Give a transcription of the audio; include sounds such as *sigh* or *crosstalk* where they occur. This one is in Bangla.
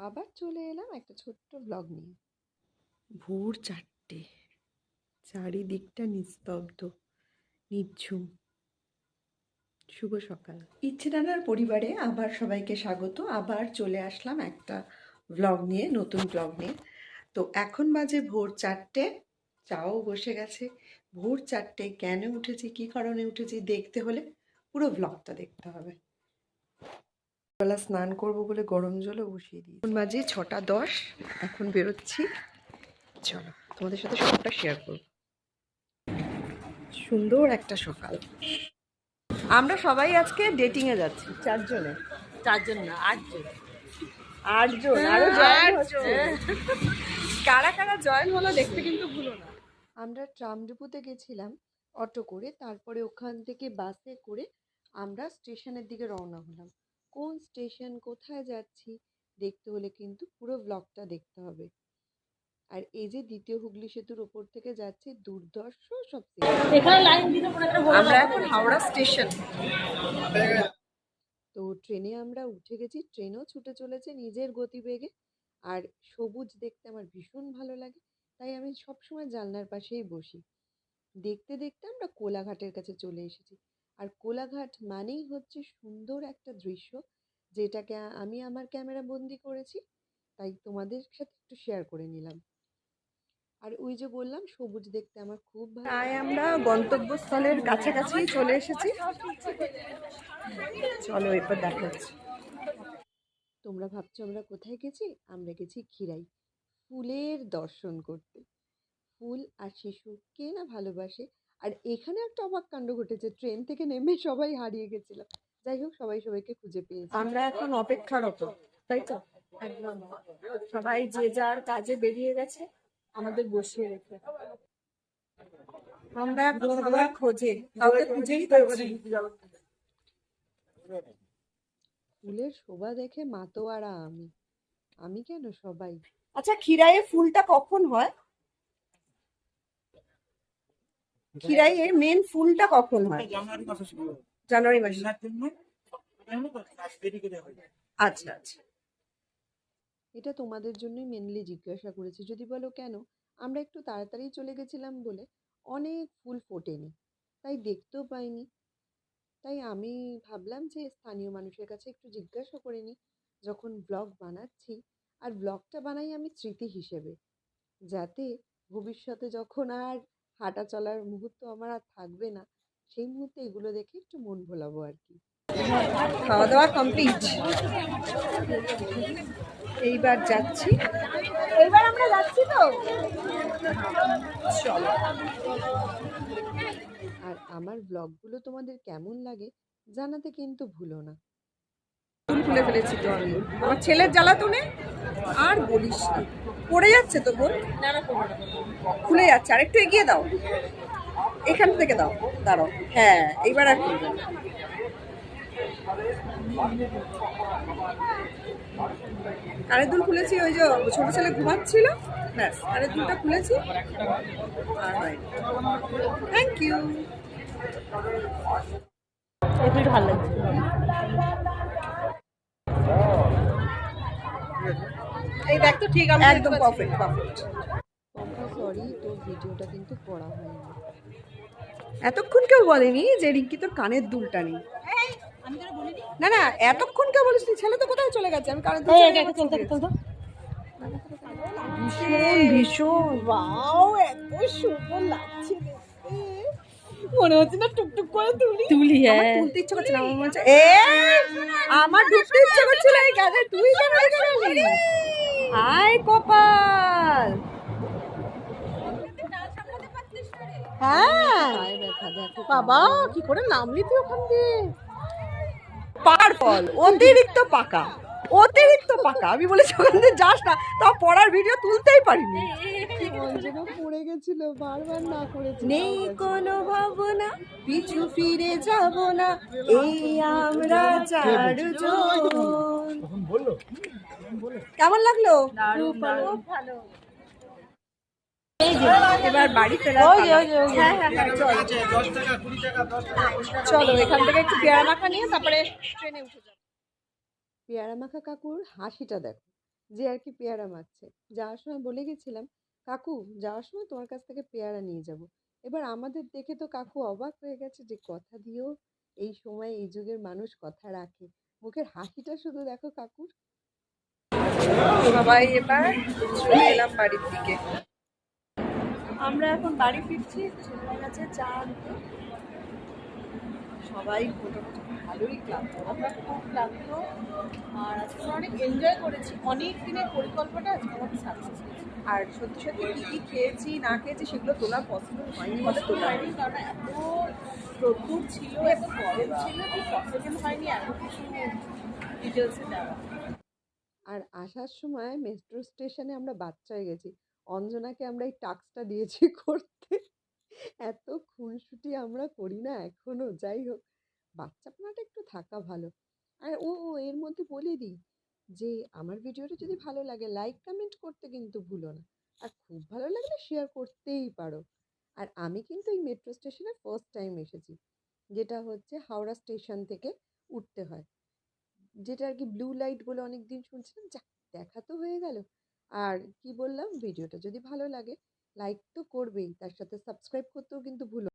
আবার চলে এলাম একটা ছোট্ট ব্লগ নিয়ে। ভোর চারটে। চারিদিকটা নিস্তব্ধ নিঝুম। শুভ সকাল। ইচ্ছেদানার পরিবারে আবার সবাইকে স্বাগত। আবার চলে আসলাম একটা ব্লগ নিয়ে নতুন ব্লগ নিয়ে। তো এখন বাজে ভোর চারটে চাও বসে গেছে। ভোর চারটে কেন উঠেছি কি কারণে উঠেছি দেখতে হলে পুরো ব্লগটা দেখতে হবে। বেলা স্নান করব বলে গরম জলও বসিয়ে দিই এখন বাজে ছটা দশ এখন বেরোচ্ছি। চলো তোমাদের সাথে সবটা শেয়ার করব। সুন্দর একটা সকাল। আমরা সবাই আজকে ডেটিং এ যাচ্ছি। চারজনে। চারজন না আটজন। আটজন আরও জয়েন কারা কারা জয়েন হলো দেখতে কিন্তু ভুলো না। আমরা ট্রামডুপুতে গেছিলাম অটো করে তারপরে ওখান থেকে বাসে করে আমরা স্টেশনের দিকে রওনা হলাম। কোন স্টেশন কোথায় যাচ্ছি দেখতে হলে কিন্তু পুরো ব্লগটা দেখতে হবে। আর এই যে দ্বিতীয় হুগলি সেতুর ওপর থেকে যাচ্ছে দুর্দর্শ সব আমরা এখন হাওড়া স্টেশন। তো ট্রেনে আমরা উঠে গেছি ট্রেনও ছুটে চলেছে নিজের গতিবেগে। আর সবুজ দেখতে আমার ভীষণ ভালো লাগে তাই আমি সবসময় জানলার পাশেই বসি। দেখতে দেখতে আমরা কোলাঘাটের কাছে চলে এসেছি। আর কোলাঘাট মানেই হচ্ছে সুন্দর একটা দৃশ্য যেটাকে আমি আমার ক্যামেরা বন্দি করেছি তাই তোমাদের সাথে একটু শেয়ার করে নিলাম। আর ওই যে বললাম সবুজ দেখতে আমার খুব ভালো তাই আমরা গন্তব্যস্থলের কাছাকাছি চলে এসেছি। চলো এরপর দেখা হচ্ছে তোমরা ভাবছ আমরা কোথায় গেছি? আমরা গেছি খিরাই ফুলের দর্শন করতে। ফুল আর শিশু কে না ভালোবাসে আর এখানে একটা অবাক কাণ্ড ঘটেছে ট্রেন থেকে নেমে সবাই হারিয়ে গেছিল। যাই হোক সবাই সবাইকে খুঁজে পেয়েছে। আমরা এখন অপেক্ষারত তাই তো? একদম। সবাই যে যার কাজে বেরিয়ে গেছে আমাদের বসিয়ে রেখে। আমরা সবার খোঁজে কাউকে খুঁজেই পাচ্ছি ফুলের শোভা দেখে মাতোয়ারা আমি। আমি কেন সবাই? আচ্ছা খিরাইয়ে ফুলটা কখন হয়? খিরাইয়ের মেন ফুলটা কখন হয়? জানুয়ারি মাসে আচ্ছা আচ্ছা। এটা তোমাদের জন্যই মেনলি জিজ্ঞাসা করেছি। যদি বলো কেন? আমরা একটু তাড়াতাড়ি চলে গেছিলাম বলে অনেক ফুল ফোটেনি তাই দেখতেও পাইনি। তাই আমি ভাবলাম যে স্থানীয় মানুষের কাছে একটু জিজ্ঞাসা করে নিই যখন ব্লগ বানাচ্ছি আর ব্লগটা বানাই আমি স্মৃতি হিসেবে যাতে ভবিষ্যতে যখন আর হাঁটা চলার মুহূর্ত আমার আর থাকবে না। সেই মুহূর্তে এগুলো দেখে একটু মন ভোলাবো আর কি। খাওয়া দাওয়া কমপ্লিট এইবার যাচ্ছি। এইবার আমরা যাচ্ছি তো? চলো। আর আমার ব্লগগুলো তোমাদের কেমন লাগে জানাতে কিন্তু ভুলো না। ফুল খুলে ফেলেছি তো আমি। আমার ছেলের জ্বালাতনে আর বলিস না। পড়ে যাচ্ছে তো বোন। খুলে যাচ্ছে। আর একটু এগিয়ে দাও। এখান থেকে দাও। দাঁড়াও। হ্যাঁ এইবার আর খুলবে। কানের দুল খুলেছি ওই যে ছোট ছেলে ঘুমাচ্ছিল। ব্যাস কানের দুলটা খুলেছি থ্যাংক ইউ ভালো লাগছে। এই দেখ তো ঠিক আমি একদম পারফেক্ট পারফেক্ট সরি তোর ভিডিওটা কিন্তু করা হয়নি। এতক্ষণ কেউ বলেনি যে রিঙ্কি তোর কানের দুলটা নেই। না না এতক্ষণ কেউ বলিস ছেলে তো কোথায় চলে গেছে? আমি কানের দুল ভীষণ ভীষণ ওয়াও এত সুন্দর লাগছে মনে হচ্ছে না টুকটুক করে তুলি। তুলি আমার তুলতে ইচ্ছে করছে না আমার মনে হচ্ছে এ আমার ঢুকতে ইচ্ছে করছিল এই গাছে তুই কেন হাই কপাল। হ্যাঁ। বাবা কি করে নামলি তুই ওখান দিয়ে? পাকার ফল অতিরিক্ত পাকা অতিরিক্ত পাকা। আমি বলেছি ওখান দিয়ে যাস না তাও পড়ার ভিডিও তুলতেই পারিনি। পড়ে গেছিল বারবার না করেছি নেই কোনো ভাবনা পিছু ফিরে যাব না। এই আমরা চারজন। কেমন লাগল? এবার বাড়ি। হ্যাঁ হ্যাঁ হ্যাঁ চল। দশ টাকা কুড়ি টাকা দশ টাকা চলো এখান থেকে একটু পেয়ারা মাখা নিয়ে তারপরে ট্রেনে উঠে যাব। পেয়ারা মাখা কাকুর হাসিটা দেখো যে আর কি পেয়ারা মারছে যাওয়ার সময় বলে গেছিলাম কাকু যাওয়ার সময় তোমার কাছ থেকে পেয়ারা নিয়ে যাব। এবার আমাদের দেখে তো কাকু অবাক হয়ে গেছে যে কথা দিয়েও এই সময় এই যুগের মানুষ কথা রাখে। মুখের হাসিটা শুধু দেখো কাকুর। সবাই এবার চলে এলাম বাড়ির দিকে। আমরা এখন বাড়ি ফিরছি ছেলের কাছে চা আনতে। সবাই মোটামুটি ভালোই ক্লান্ত। আমরা খুব ক্লান্ত। আর আজকে অনেক এনজয় করেছি। অনেক দিনের পরিকল্পনা আজকে আমাদের সাকসেস আর সত্যি সত্যি কি কি খেয়েছি না খেয়েছি সেগুলো তোলা পসিবল হয়নি। বলে তোলা হয়নি কারণ এত ছিল এত ছিল যে পসিবল হয়নি এত কিছু আর আসার সময় মেট্রো স্টেশনে আমরা বাচ্চা হয়ে গেছি। অঞ্জনাকে আমরা এই টাস্কটা দিয়েছি *laughs* করতে। এত খুনসুটি আমরা করি না এখনও যাই হোক। বাচ্চাপনাটা একটু থাকা ভালো। আর ও, এর মধ্যে বলে দিই যে আমার ভিডিওটা যদি ভালো লাগে লাইক কমেন্ট করতে কিন্তু ভুলো না। আর খুব ভালো লাগলে শেয়ার করতেই পারো। আর আমি কিন্তু এই মেট্রো স্টেশনে ফার্স্ট টাইম এসেছি। যেটা হচ্ছে হাওড়া স্টেশন থেকে উঠতে হয়। যেটা আর কি ব্লু লাইট বলে অনেক দিন শুনছিলাম, যাক, দেখা তো হয়ে গেল। আর কি বললাম? ভিডিওটা যদি ভালো লাগে লাইক তো করবেই। তার সাথে সাবস্ক্রাইব করতেও কিন্তু ভুলো